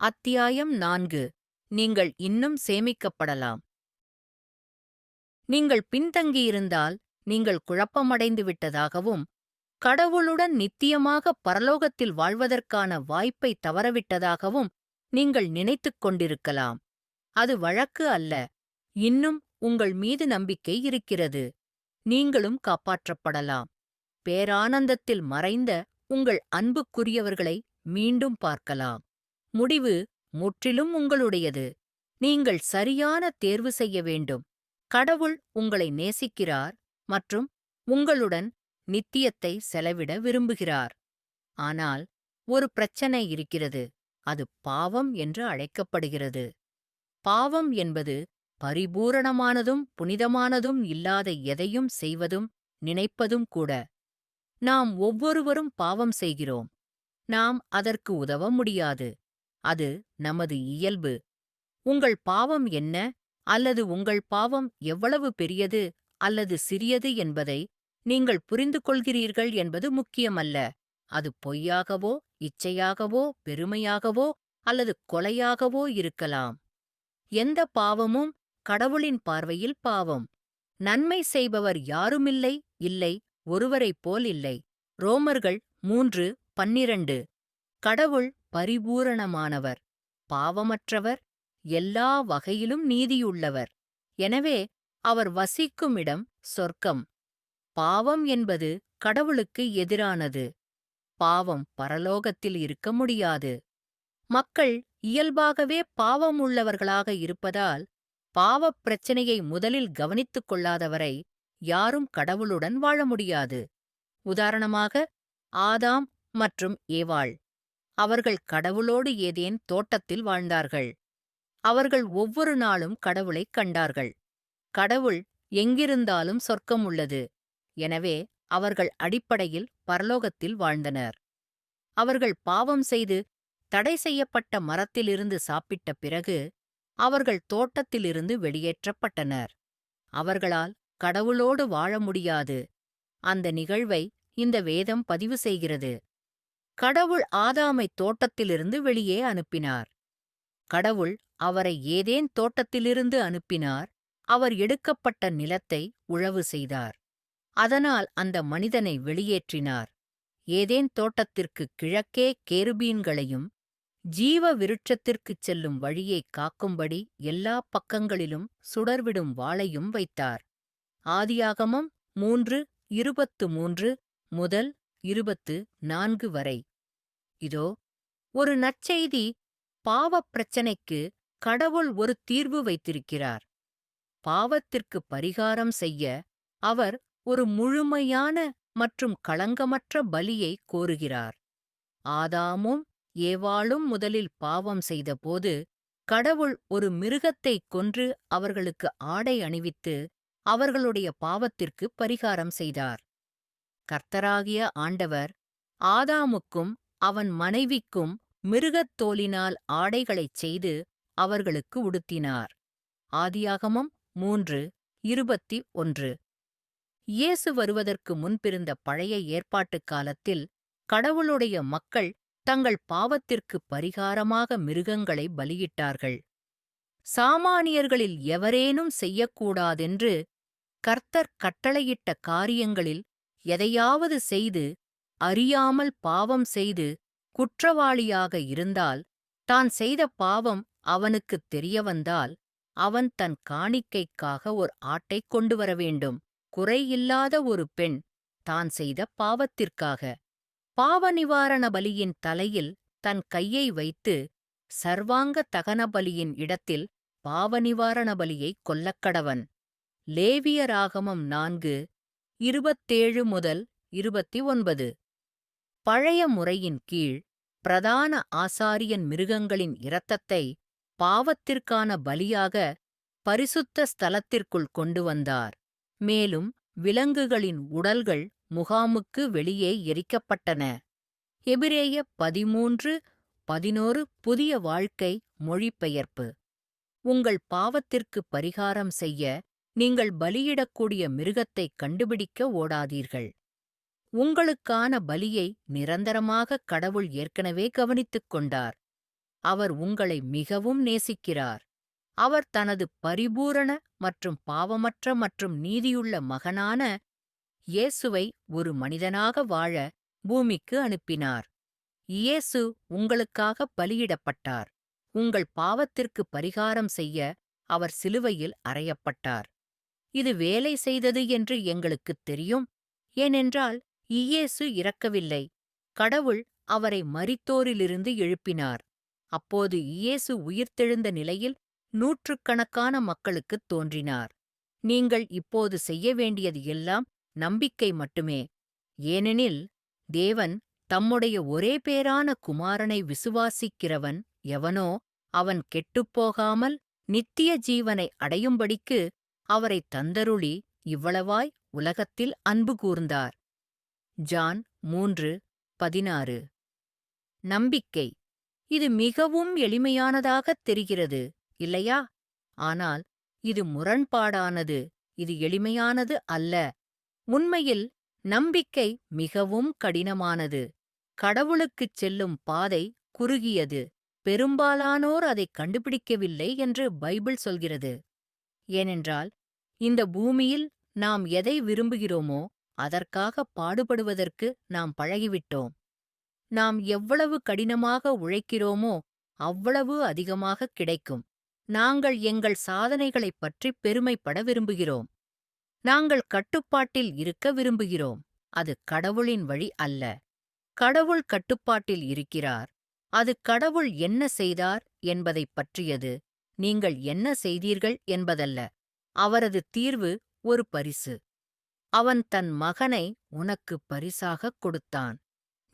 அத்தியாயம் நான்கு. நீங்கள் இன்னும் சேமிக்கப்படலாம். நீங்கள் பின்தங்கியிருந்தால் நீங்கள் குழப்பமடைந்து விட்டதாகவும் கடவுளுடன் நித்தியமாக பரலோகத்தில் வாழ்வதற்கான வாய்ப்பை தவறவிட்டதாகவும் நீங்கள் நினைத்துக் கொண்டிருக்கலாம். அது வழக்கு அல்ல. இன்னும் உங்கள் மீது நம்பிக்கை இருக்கிறது. நீங்களும் காப்பாற்றப்படலாம். பேரானந்தத்தில் மறைந்த உங்கள் அன்புக்குரியவர்களை மீண்டும் பார்க்கலாம். முடிவு முற்றிலும் உங்களுடையது. நீங்கள் சரியான தேர்வு செய்ய வேண்டும். கடவுள் உங்களை நேசிக்கிறார் மற்றும் உங்களுடன் நித்தியத்தை செலவிட விரும்புகிறார். ஆனால் ஒரு பிரச்சனை இருக்கிறது. அது பாவம் என்று அழைக்கப்படுகிறது. பாவம் என்பது பரிபூரணமானதும் புனிதமானதும் இல்லாத எதையும் செய்வதும் நினைப்பதும் கூட. நாம் ஒவ்வொருவரும் பாவம் செய்கிறோம். நாம் அதற்கு உதவ முடியாது. அது நமது இயல்பு. உங்கள் பாவம் என்ன? அல்லது உங்கள் பாவம் எவ்வளவு பெரியது? அல்லது சிறியது என்பதை நீங்கள் புரிந்து கொள்கிறீர்கள் என்பது முக்கியமல்ல. அது பொய்யாகவோ இச்சையாகவோ பெருமையாகவோ அல்லது கொலையாகவோ இருக்கலாம். எந்த பாவமும் கடவுளின் பார்வையில் பாவம். நன்மை செய்பவர் யாருமில்லை? இல்லை ஒருவரைப் போல் இல்லை. ரோமர்கள் மூன்று பன்னிரண்டு. கடவுள் பரிபூரணமானவர் பாவமற்றவர் எல்லா வகையிலும் நீதியுள்ளவர். எனவே அவர் வசிக்கும் இடம் சொர்க்கம். பாவம் என்பது கடவுளுக்கு எதிரானது. பாவம் பரலோகத்தில் இருக்க முடியாது. மக்கள் இயல்பாகவே பாவம் உள்ளவர்களாக இருப்பதால் பாவப் பிரச்சினையை முதலில் கவனித்துக் கொள்ளாதவரை யாரும் கடவுளுடன் வாழ முடியாது. உதாரணமாக ஆதாம் மற்றும் ஏவாள். அவர்கள் கடவுளோடு ஏதேன் தோட்டத்தில் வாழ்ந்தார்கள். அவர்கள் ஒவ்வொரு நாளும் கடவுளைக் கண்டார்கள். கடவுள் எங்கிருந்தாலும் சொர்க்கம் உள்ளது. எனவே அவர்கள் அடிப்படையில் பரலோகத்தில் வாழ்ந்தனர். அவர்கள் பாவம் செய்து தடை செய்யப்பட்ட மரத்திலிருந்து சாப்பிட்ட பிறகு அவர்கள் தோட்டத்திலிருந்து வெளியேற்றப்பட்டனர். அவர்களால் கடவுளோடு வாழ முடியாது. அந்த நிகழ்வை இந்த வேதம் பதிவு செய்கிறது. கடவுள் ஆதாமை தோட்டத்திலிருந்து வெளியே அனுப்பினார். கடவுள் அவரை ஏதேன் தோட்டத்திலிருந்து அனுப்பினார் அவர் எடுக்கப்பட்ட நிலத்தை உழவு செய்தார். அதனால் அந்த மனிதனை வெளியேற்றினார். ஏதேன் தோட்டத்திற்குக் கிழக்கே கேருபீன்களையும் ஜீவ விருட்சத்திற்குச் செல்லும் வழியைக் காக்கும்படி எல்லா பக்கங்களிலும் சுடர்விடும் வாளையும் வைத்தார். ஆதியாகமம் மூன்று இருபத்து மூன்று முதல் இருபத்து நான்கு வரை. இதோ ஒரு நற்செய்தி பாவப் பிரச்சனைக்கு கடவுள் ஒரு தீர்வு வைத்திருக்கிறார். பாவத்திற்கு பரிகாரம் செய்ய அவர் ஒரு முழுமையான மற்றும் களங்கமற்ற பலியை கோருகிறார். ஆதாமும் ஏவாளும் முதலில் பாவம் செய்தபோது கடவுள் ஒரு மிருகத்தைக் கொன்று அவர்களுக்கு ஆடை அணிவித்து அவர்களுடைய பாவத்திற்கு பரிகாரம் செய்தார். கர்த்தராகிய ஆண்டவர் ஆதாமுக்கும் அவன் மனைவிக்கும் மிருகத் தோலினால் ஆடைகளைச் செய்து அவர்களுக்கு உடுத்தினார். ஆதியாகமம் மூன்று இருபத்தி ஒன்று. இயேசு வருவதற்கு முன்பிருந்த பழைய ஏற்பாட்டுக் காலத்தில் கடவுளுடைய மக்கள் தங்கள் பாவத்திற்கு பரிகாரமாக மிருகங்களை பலியிட்டார்கள். சாமானியர்களில் எவரேனும் செய்யக்கூடாதென்று கர்த்தர் கட்டளையிட்ட காரியங்களில் எதையாவது செய்து அறியாமல் பாவம் செய்து குற்றவாளியாக இருந்தால் தான் செய்த பாவம் அவனுக்குத் தெரியவந்தால் அவன் தன் காணிக்கைக்காக ஒரு ஆட்டைக் கொண்டு வர வேண்டும். குறையில்லாத ஒரு பெண் தான் செய்த பாவத்திற்காக. பாவ நிவாரண பலியின் தலையில் தன் கையை வைத்து சர்வாங்க தகன பலியின் இடத்தில் பாவ நிவாரண பலியைக் கொல்லக்கடவன். லேவியராகமம் நான்கு இருபத்தேழு முதல் இருபத்தி ஒன்பது பழைய முறையின் கீழ் பிரதான ஆசாரியன் மிருகங்களின் இரத்தத்தை பாவத்திற்கான பலியாக பரிசுத்த ஸ்தலத்திற்குள் கொண்டு வந்தார். மேலும் விலங்குகளின் உடல்கள் முகாமுக்கு வெளியே எரிக்கப்பட்டன. எபிரேய பதிமூன்று பதினோரு புதிய வாழ்க்கை மொழிபெயர்ப்பு. உங்கள் பாவத்திற்கு பரிகாரம் செய்ய நீங்கள் பலியிடக்கூடிய மிருகத்தைக் கண்டுபிடிக்க ஓடாதீர்கள். உங்களுக்கான பலியை நிரந்தரமாக கடவுள் ஏற்கனவே கவனித்துக் கொண்டார். அவர் உங்களை மிகவும் நேசிக்கிறார். அவர் தனது பரிபூரண மற்றும் பாவமற்ற மற்றும் நீதியுள்ள மகனான இயேசுவை ஒரு மனிதனாக வாழ பூமிக்கு அனுப்பினார். இயேசு உங்களுக்காக பலியிடப்பட்டார். உங்கள் பாவத்திற்கு பரிகாரம் செய்ய அவர் சிலுவையில் அறையப்பட்டார். இது வேலை செய்தது என்று எங்களுக்குத் தெரியும். ஏனென்றால் இயேசு இறக்கவில்லை. கடவுள் அவரை மரித்தோரிலிருந்து எழுப்பினார். அப்போது இயேசு உயிர்த்தெழுந்த நிலையில் நூற்றுக்கணக்கான மக்களுக்குத் தோன்றினார். நீங்கள் இப்போது செய்ய வேண்டியது எல்லாம் நம்பிக்கை மட்டுமே. ஏனெனில் தேவன் தம்முடைய ஒரே பேரான குமாரனை விசுவாசிக்கிறவன் எவனோ அவன் கெட்டுப்போகாமல் நித்திய ஜீவனை அடையும்படிக்கு அவரைத் தந்தருளி இவ்வளவாய் உலகத்தில் அன்பு கூர்ந்தார். ஜான் மூன்று பதினாறு. நம்பிக்கை. இது மிகவும் எளிமையானதாகத் தெரிகிறது இல்லையா? ஆனால் இது முரண்பாடானது இது எளிமையானது அல்ல. உண்மையில் நம்பிக்கை மிகவும் கடினமானது. கடவுளுக்குச் செல்லும் பாதை குறுகியது. பெரும்பாலானோர் அதைக் கண்டுபிடிக்கவில்லை என்று பைபிள் சொல்கிறது. ஏனென்றால் இந்த பூமியில் நாம் எதை விரும்புகிறோமோ அதற்காக பாடுபடுவதற்கு நாம் பழகிவிட்டோம். நாம் எவ்வளவு கடினமாக உழைக்கிறோமோ அவ்வளவு அதிகமாக கிடைக்கும். நாங்கள் எங்கள் சாதனைகளைப் பற்றி பெருமைப்பட விரும்புகிறோம். நாங்கள் கட்டுப்பாட்டில் இருக்க விரும்புகிறோம். அது கடவுளின் வழி அல்ல. கடவுள் கட்டுப்பாட்டில் இருக்கிறார். அது கடவுள் என்ன செய்தார் என்பதைப் பற்றியது. நீங்கள் என்ன செய்தீர்கள் என்பதல்ல. அவரது தீர்வு ஒரு பரிசு. அவன் தன் மகனை உனக்கு பரிசாகக் கொடுத்தான்.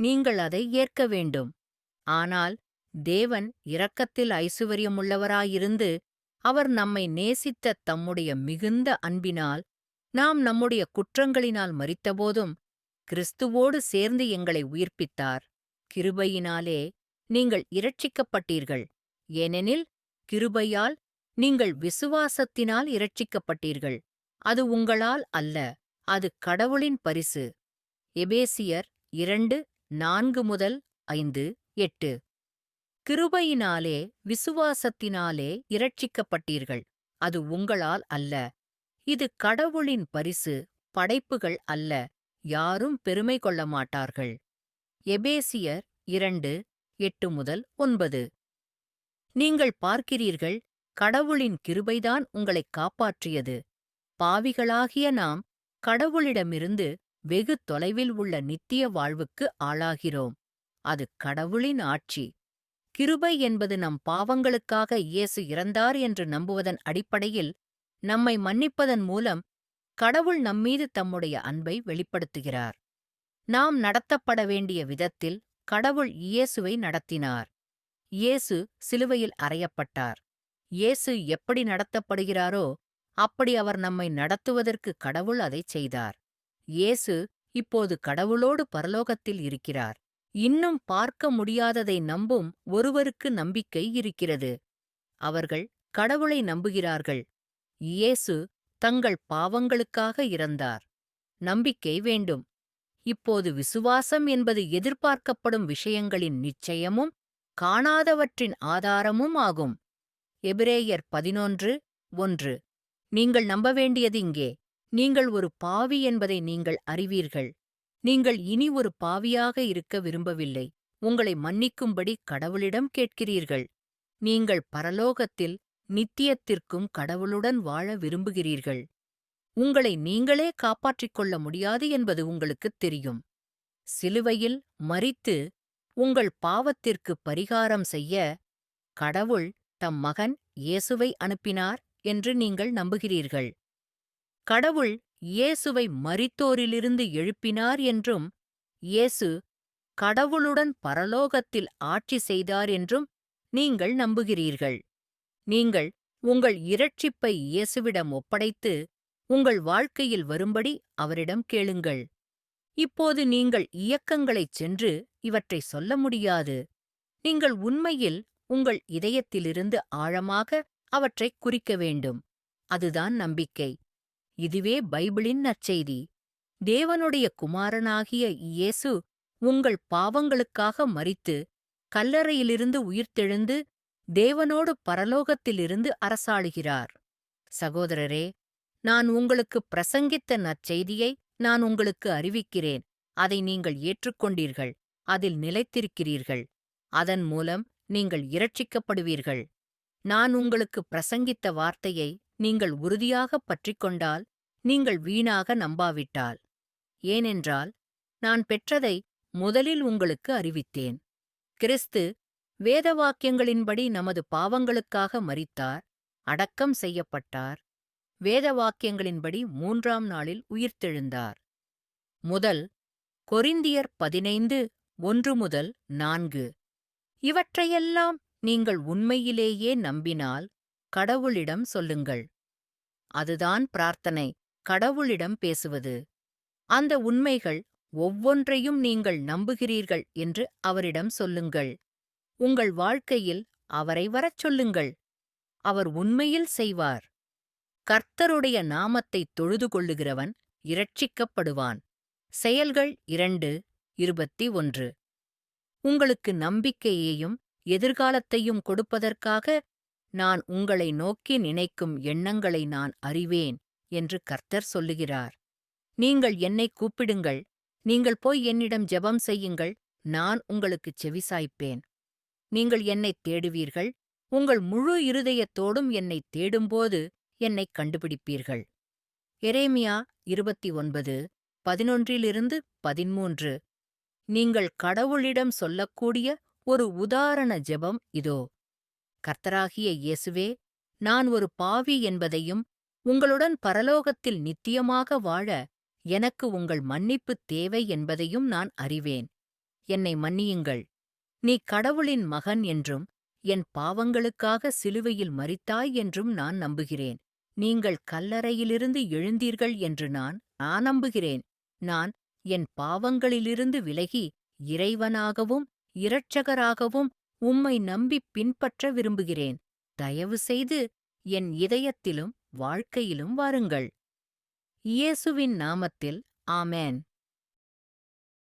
நீங்கள் அதை ஏற்க வேண்டும். ஆனால் தேவன் இரக்கத்தில் ஐசுவரியமுள்ளவராயிருந்து அவர் நம்மை நேசித்த தம்முடைய மிகுந்த அன்பினால் நாம் நம்முடைய குற்றங்களினால் மறித்தபோதும் கிறிஸ்துவோடு சேர்ந்து எங்களை உயிர்ப்பித்தார். கிருபையினாலே நீங்கள் இரட்சிக்கப்பட்டீர்கள். ஏனெனில் கிருபையால் நீங்கள் விசுவாசத்தினால் இரட்சிக்கப்பட்டீர்கள். அது உங்களால் அல்ல அது கடவுளின் பரிசு. எபேசியர் இரண்டு நான்கு முதல் ஐந்து எட்டு. கிருபையினாலே விசுவாசத்தினாலே இரட்சிக்கப்பட்டீர்கள். அது உங்களால் அல்ல. இது கடவுளின் பரிசு படைப்புகள் அல்ல. யாரும் பெருமை கொள்ள மாட்டார்கள். எபேசியர் இரண்டு எட்டு முதல் ஒன்பது. நீங்கள் பார்க்கிறீர்கள் கடவுளின் கிருபைதான் உங்களைக் காப்பாற்றியது. பாவிகளாகிய நாம் கடவுளிடமிருந்து வெகு தொலைவில் உள்ள நித்திய வாழ்வுக்கு ஆளாகிறோம். அது கடவுளின் ஆட்சி. கிருபை என்பது நம் பாவங்களுக்காக இயேசு இறந்தார் என்று நம்புவதன் அடிப்படையில் நம்மை மன்னிப்பதன் மூலம் கடவுள் நம்மீது தம்முடைய அன்பை வெளிப்படுத்துகிறார். நாம் நடத்தப்பட வேண்டிய விதத்தில் கடவுள் இயேசுவை நடத்தினார். இயேசு சிலுவையில் அறையப்பட்டார். இயேசு எப்படி நடத்தப்படுகிறாரோ அப்படி அவர் நம்மை நடத்துவதற்கு கடவுள் அதைச் செய்தார். இயேசு இப்போது கடவுளோடு பரலோகத்தில் இருக்கிறார். இன்னும் பார்க்க முடியாததை நம்பும் ஒருவருக்கு நம்பிக்கை இருக்கிறது. அவர்கள் கடவுளை நம்புகிறார்கள். இயேசு தங்கள் பாவங்களுக்காக இறந்தார். நம்பிக்கை வேண்டும். இப்போது விசுவாசம் என்பது எதிர்பார்க்கப்படும் விஷயங்களின் நிச்சயமும் காணாதவற்றின் ஆதாரமும் ஆகும். எபிரேயர் பதினொன்று ஒன்று. நீங்கள் நம்ப வேண்டியது இங்கே. நீங்கள் ஒரு பாவி என்பதை நீங்கள் அறிவீர்கள். நீங்கள் இனி ஒரு பாவியாக இருக்க விரும்பவில்லை. உங்களை மன்னிக்கும்படி கடவுளிடம் கேட்கிறீர்கள். நீங்கள் பரலோகத்தில் நித்தியத்திற்கும் கடவுளுடன் வாழ விரும்புகிறீர்கள். உங்களை நீங்களே காப்பாற்றிக் கொள்ள முடியாது என்பது உங்களுக்குத் தெரியும். சிலுவையில் மரித்து உங்கள் பாவத்திற்கு பரிகாரம் செய்ய கடவுள் தம் மகன் இயேசுவை அனுப்பினார் என்று நீங்கள் நம்புகிறீர்கள். கடவுள் இயேசுவை மரித்தோரிலிருந்து எழுப்பினார் என்றும் இயேசு கடவுளுடன் பரலோகத்தில் ஆட்சி செய்தார் என்றும் நீங்கள் நம்புகிறீர்கள். நீங்கள் உங்கள் இரட்சிப்பை இயேசுவிடம் ஒப்படைத்து உங்கள் வாழ்க்கையில் வரும்படி அவரிடம் கேளுங்கள். இப்போது நீங்கள் இயக்கங்களைச் சென்று இவற்றை சொல்ல முடியாது. நீங்கள் உண்மையில் உங்கள் இதயத்திலிருந்து ஆழமாக அவற்றைக் குறிக்க வேண்டும். அதுதான் நம்பிக்கை. இதுவே பைபிளின் நற்செய்தி. தேவனுடைய குமாரனாகிய இயேசு உங்கள் பாவங்களுக்காக மரித்து கல்லறையிலிருந்து உயிர்த்தெழுந்து தேவனோடு பரலோகத்திலிருந்து அரசாளுகிறார். சகோதரரே நான் உங்களுக்கு பிரசங்கித்த நற்செய்தியை நான் உங்களுக்கு அறிவிக்கிறேன். அதை நீங்கள் ஏற்றுக்கொண்டீர்கள். அதில் நிலைத்திருக்கிறீர்கள். அதன் மூலம் நீங்கள் இரட்சிக்கப்படுவீர்கள். நான் உங்களுக்கு பிரசங்கித்த வார்த்தையை நீங்கள் உறுதியாகப் பற்றிக்கொண்டால் நீங்கள் வீணாக நம்பாவிட்டால். ஏனென்றால் நான் பெற்றதை முதலில் உங்களுக்கு அறிவித்தேன். கிறிஸ்து வேத வாக்கியங்களின்படி நமது பாவங்களுக்காக மரித்தார் அடக்கம் செய்யப்பட்டார். வேத வாக்கியங்களின்படி மூன்றாம் நாளில் உயிர்த்தெழுந்தார். முதல் கொரிந்தியர் பதினைந்து ஒன்று முதல் நான்கு. இவற்றையெல்லாம் நீங்கள் உண்மையிலேயே நம்பினால் கடவுளிடம் சொல்லுங்கள். அதுதான் பிரார்த்தனை கடவுளிடம் பேசுவது. அந்த உண்மைகள் ஒவ்வொன்றையும் நீங்கள் நம்புகிறீர்கள் என்று அவரிடம் சொல்லுங்கள். உங்கள் வாழ்க்கையில் அவரை வரச் சொல்லுங்கள். அவர் உண்மையில் செய்வார். கர்த்தருடைய நாமத்தை தொழுது கொள்ளுகிறவன் இரட்சிக்கப்படுவான். செயல்கள் இரண்டு இருபத்தி ஒன்று. உங்களுக்கு நம்பிக்கையையும் எதிர்காலத்தையும் கொடுப்பதற்காக நான் உங்களை நோக்கி நினைக்கும் எண்ணங்களை நான் அறிவேன் என்று கர்த்தர் சொல்லுகிறார். நீங்கள் என்னை கூப்பிடுங்கள். நீங்கள் போய் என்னிடம் ஜெபம் செய்யுங்கள். நான் உங்களுக்குச் செவிசாய்ப்பேன். நீங்கள் என்னைத் தேடுவீர்கள். உங்கள் முழு இருதயத்தோடும் என்னைத் தேடும்போது என்னைக் கண்டுபிடிப்பீர்கள். எரேமியா இருபத்தி ஒன்பது பதினொன்றிலிருந்து பதிமூன்று. நீங்கள் கடவுளிடம் சொல்லக்கூடிய ஒரு உதாரண ஜெபம் இதோ. கர்த்தராகிய இயேசுவே நான் ஒரு பாவி என்பதையும் உங்களுடன் பரலோகத்தில் நித்தியமாக வாழ எனக்கு உங்கள் மன்னிப்பு தேவை என்பதையும் நான் அறிவேன். என்னை மன்னியுங்கள். நீ கடவுளின் மகன் என்றும் என் பாவங்களுக்காக சிலுவையில் மறித்தாய் என்றும் நான் நம்புகிறேன். நீங்கள் கல்லறையிலிருந்து எழுந்தீர்கள் என்று நான் நான் நம்புகிறேன். நான் என் பாவங்களிலிருந்து விலகி இறைவனாகவும் இரட்சகராகவும் உம்மை நம்பிப் பின்பற்ற விரும்புகிறேன். தயவு செய்து என் இதயத்திலும் வாழ்க்கையிலும் வாருங்கள். இயேசுவின் நாமத்தில் ஆமேன்.